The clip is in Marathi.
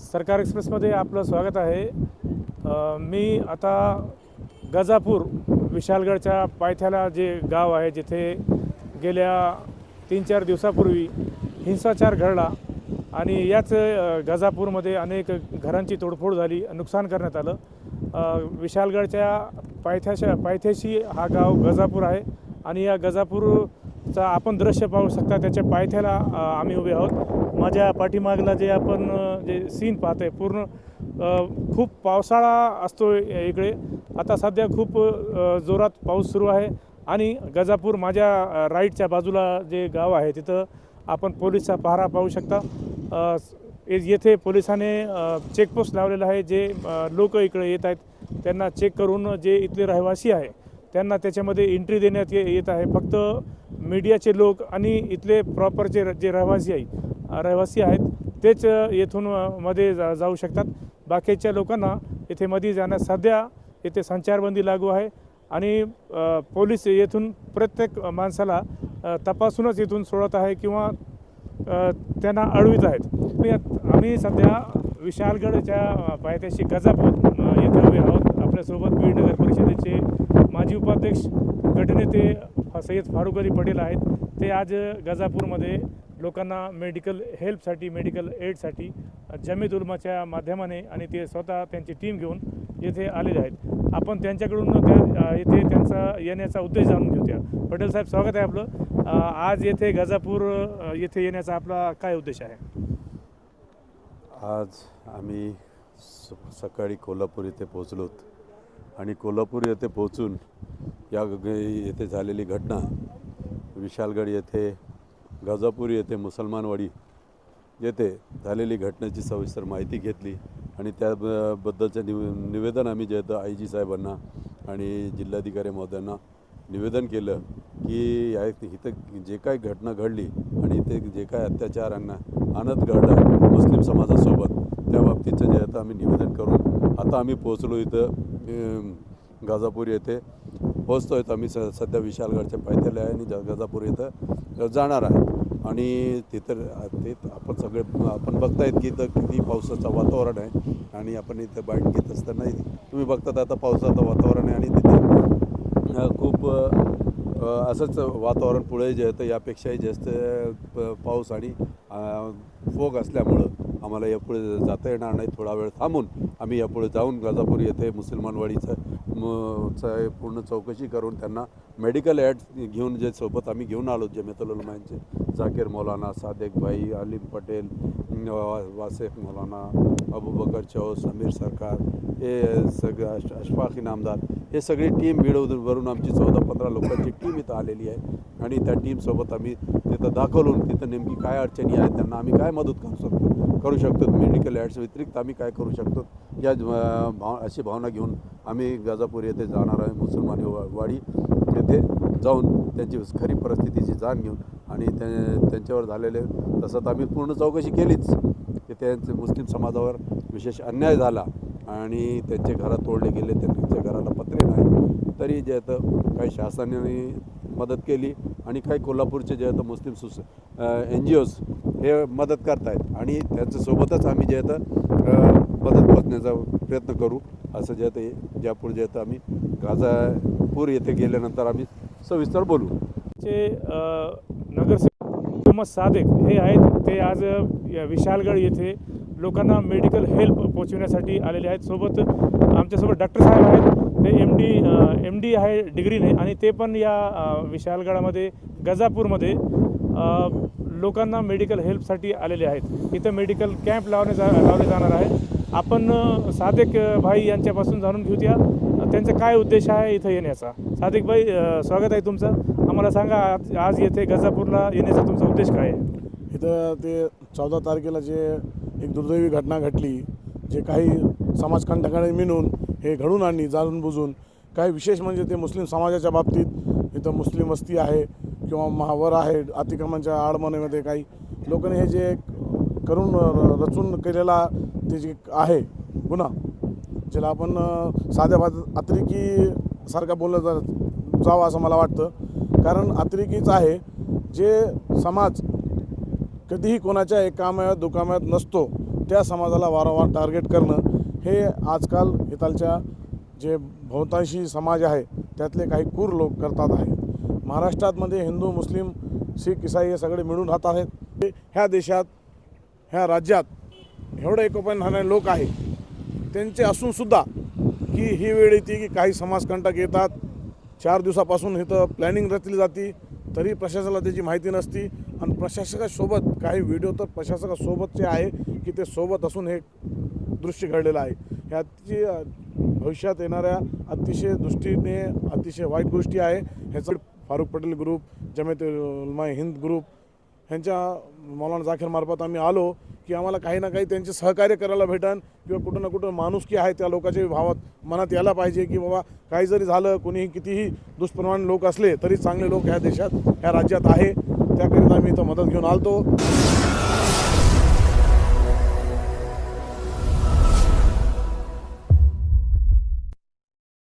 सरकार एक्सप्रेसमध्ये आपलं स्वागत आहे. मी आता गजापूर विशालगडच्या पायथ्याला जे गाव आहे जिथे गेल्या तीन चार दिवसापूर्वी हिंसाचार घडला आणि याच गजापूरमध्ये अनेक घरांची तोडफोड झाली नुकसान करण्यात आलं. विशालगडच्या पायथ्याशा पायथ्याशी हा गाव गजापूर आहे आणि या गजापूर चा आपण दृश्य पाहू शकता त्याच्या पायथ्याला आम्ही उभे आहोत. माझ्या पाठीमागला जे आपण जे सीन पाहतोय पूर्ण खूप पावसाळा असतो इकडे. आता सध्या खूप जोरात पाऊस सुरू आहे आणि गजापूर माझ्या राईटच्या बाजूला जे गाव आहे तिथं आपण पोलिसचा पहारा पाहू शकता. येथे पोलिसाने चेकपोस्ट लावलेला आहे जे लोक इकडे येत आहेत त्यांना चेक करून जे इथले रहिवासी आहे त्यांना त्याच्यामध्ये एंट्री देण्यात ये येत आहे. फक्त मीडियाचे लोक आणि इथले प्रॉपरचे र- जे रहिवासी आहे रहिवासी आहेत तेच येथून मध्ये जा जाऊ शकतात. बाकीच्या लोकांना येथे मध्ये जाण्यास सध्या येथे संचारबंदी लागू आहे आणि पोलीस येथून प्रत्येक माणसाला तपासूनच इथून सोडत आहे किंवा त्यांना अडवित आहेत. मी आम्ही सध्या विशालगडच्या पायथ्याशी गजापूर येथे उभे आहोत. आपल्यासोबत बीड नगर परिषदेचे माजी उपाध्यक्ष गटनेते सय्यद फारुख अली पटेल आहेत. ते आज गजापूरमध्ये लोकांना मेडिकल हेल्पसाठी मेडिकल एडसाठी जमीत उलमाच्या माध्यमाने आणि ते स्वतः त्यांची टीम घेऊन येथे आलेले आहेत. आपण त्यांच्याकडून त्या येथे त्यांचा येण्याचा उद्देश जाणून घेऊया. पटेल साहेब स्वागत आहे आपलं. आज येथे गजापूर येथे येण्याचा आपला काय उद्देश आहे? आज आम्ही स सकाळी कोल्हापूर येथे पोचलोत आणि कोल्हापूर येथे पोहोचून या येथे झालेली घटना विशालगड येथे गाजापूर येथे मुसलमानवाडी येथे झालेली घटनेची सविस्तर माहिती घेतली आणि त्याबद्दलचं निव निवेदन आम्ही जे आहे आय जी साहेबांना आणि जिल्हाधिकारी महोदयांना निवेदन केलं की या इथं जे काही घटना घडली आणि इथे जे काय अत्याचारांना आणत घडलं मुस्लिम समाजासोबत तिचं जे आता आम्ही निवेदन करून आता आम्ही पोहोचलो इथं गाजापूर येथे. पोहोचतो आहेत आम्ही स सध्या विशालगडच्या पायथ्याला आहे आणि ज- गाजापूर इथं जाणार आहे. आणि तिथं ते आपण सगळे आपण बघतायत की इथं किती पावसाचं वातावरण आहे आणि आपण इथं बाईट घेत असताना तुम्ही बघतात आता पावसाचं वातावरण आहे आणि तिथे खूप असंच वातावरण पुढे जे आहे तर यापेक्षाही जास्त प- पाऊस आणि फोग असल्यामुळं आम्हाला यापुढे जाता येणार नाही. थोडा वेळ थांबून आम्ही यापुढे जाऊन गाजापूर येथे मुसलमानवाडीचं चं पूर्ण चौकशी करून त्यांना मेडिकल ॲड घेऊन जे सोबत आम्ही घेऊन आलो जमेतुलमायांचे जाकीर मौलाना सादेक भाई अलीम पटेल वासेफ मौलाना अबू बकर चौ समीर सरकार हे सगळं अश अशफाक इनामदार हे सगळी टीम वरून आमची चौदा पंधरा लोकांची टीम इथं आलेली आहे. आणि त्या टीमसोबत आम्ही तिथं दाखवून तिथं नेमकी काय अडचणी आहेत त्यांना आम्ही काय मदत करू शकतो? करू शकतो. मेडिकल ॲड्स व्यतिरिक्त आम्ही काय करू शकतो? या भाव अशी भावना घेऊन आम्ही गाजापूर येथे जाणार आहे. मुसलमान वा- वाडी येथे जाऊन त्यांची खरी परिस्थितीची जाण घेऊन आणि त्या त्यांच्यावर झालेले तसं तर आम्ही पूर्ण चौकशी केलीच. की त्यांचे मुस्लिम समाजावर विशेष अन्याय झाला. आणि त्यांचे घरं तोडले गेले त्यांच्या घराला पत्रे नाही. तरी जे आहे काही शासनाने मदत केली आणि काही कोल्हापूरचे जे आहेत मुस्लिम सुस एन जी ओज हे मदत करतायत. आणि त्यांच्यासोबतच आम्ही जे आहे मदत पोचण्याचा प्रयत्न करू असं जे आहे जयपूर जे आहे आम्ही गाजापूर येथे गेल्यानंतर आम्ही सविस्तर बोलू. ते नगरसेवक थॉमस सादेक हे आहेत ते आज या विशालगड येथे लोकांना मेडिकल हेल्प पोचविण्यासाठी आलेले आहेत. सोबत आमच्यासोबत डॉक्टर साहेब आहेत. ते एम डी एम डी आहे डिग्रीने आणि ते पण या विशालगडामध्ये गजापूरमध्ये लोकांना मेडिकल हेल्पसाठी आलेले आहेत. इथं मेडिकल कॅम्प लावणे जा लावले जाणार आहे. आपण साधेक भाई यांच्यापासून जाणून घेऊया. अ, त्यांचा काय उद्देश आहे इथं येण्याचा? सादिक भाई स्वागत आहे तुमचं. आम्हाला सांगा आज आज येथे गजापूरला येण्याचा तुमचा उद्देश काय आहे? इथं ते चौदा तारखेला जे एक दुर्दैवी घटना घडली जे काही समाजकंटकाने मिळून हे घडून आणली जाणून बुजून काही विशेष म्हणजे ते मुस्लिम समाजाच्या बाबतीत इथं मुस्लिम वस्ती आहे किंवा महावर आहे अतिक्रमणच्या आडमनेमध्ये काही लोकांनी हे जे करून रचून केलेला ते जे आहे गुन्हा ज्याला आपण साध्या भात अतिरेकीसारखा बोललं जा जावं असं मला वाटतं. कारण अतिरेकीच आहे जे समाज कधीही कोणाच्या एकामयात दुकामयात नसतो त्या समाजाला वारंवार टार्गेट करणं हे आजकाल हितालच्या जे बहुतांशी समाज आहे त्यातले काही क्रूर लोक करतात आहे. महाराष्ट्रातमध्ये हिंदू मुस्लिम शीख इसाई हे सगळे मिळून राहत आहेत. ह्या देशात ह्या राज्यात एवढे एकोपाने राहणारे लोक आहे त्यांचे असूनसुद्धा की ही वेळ येते की काही समाजकंटक येतात. चार दिवसापासून इथं प्लॅनिंग रचली जाते तरी प्रशासनाला त्याची माहिती नसती. आणि प्रशासकासोबत काही व्हिडिओ तर प्रशासकासोबतचे आहे की ते सोबत असून हे दृश्य घडलेलं आहे. ह्याची भविष्यात येणाऱ्या अतिशय दृष्टीने अतिशय वाईट गोष्टी आहे. ह्याचं फारुख पटेल ग्रुप जमेत उलमा हिंद ग्रुप ह्यांच्या मौलाना जाखीरमार्फत आम्ही आलो की आम्हाला काही ना काही त्यांचे सहकार्य करायला भेटन किंवा कुठं ना कुठं माणुसकी आहे त्या लोकांच्या भावात मनात यायला पाहिजे की बाबा काही जरी झालं कोणीही कितीही दुष्परिमाण लोक असले तरी चांगले लोक ह्या देशात ह्या राज्यात आहे. त्याकरिता आम्ही इथं मदत घेऊन आलतो.